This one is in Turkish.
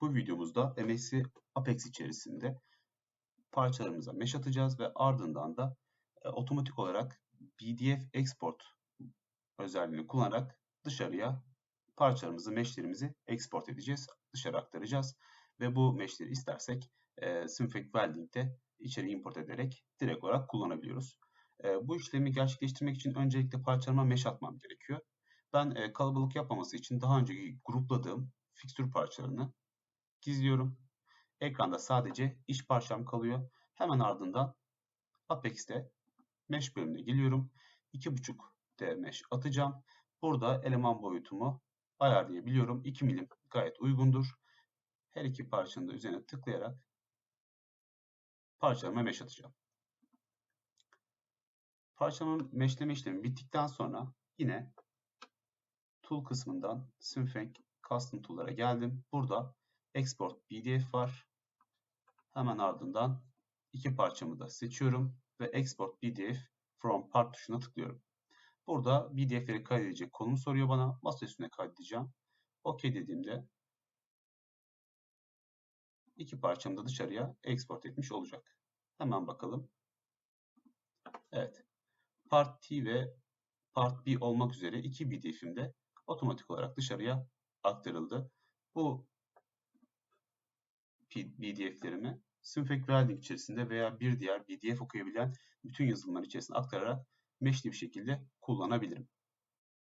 Bu videomuzda MSC Apex içerisinde parçalarımıza mesh atacağız ve ardından da e, otomatik olarak BDF export özelliğini kullanarak dışarıya parçalarımızı, meshlerimizi export edeceğiz. Dışarı aktaracağız ve bu meshleri istersek e, Synfig Welding'de içeri import ederek direkt olarak kullanabiliyoruz. E, bu işlemi gerçekleştirmek için öncelikle parçalarıma mesh atmam gerekiyor. Ben e, kalabalık yapmaması için daha önceki grupladığım fixture parçalarını gizliyorum. Ekranda sadece iş parçam kalıyor. Hemen ardından Apex'te mesh bölümüne geliyorum. 2.5 D mesh atacağım. Burada eleman boyutumu ayarlayabiliyorum. 2 milim gayet uygundur. Her iki parçanın da üzerine tıklayarak parçalarıma mesh atacağım. Parçamın meshleme işlemi bittikten sonra yine Tool kısmından Synfig Custom Tool'lara geldim. Burada Export PDF var. Hemen ardından iki parçamı da seçiyorum ve Export PDF from Part tuşuna tıklıyorum. Burada PDF'leri kaydedecek konumu soruyor bana. Masa üstüne kaydedeceğim. OK dediğimde iki parçamı da dışarıya export etmiş olacak. Hemen bakalım. Evet. Part T ve Part B olmak üzere iki PDF'im de otomatik olarak dışarıya aktarıldı. Bu PDF'lerimi Synfig Welding içerisinde veya bir diğer PDF okuyabilen bütün yazılımlar içerisinde aktararak meshli bir şekilde kullanabilirim.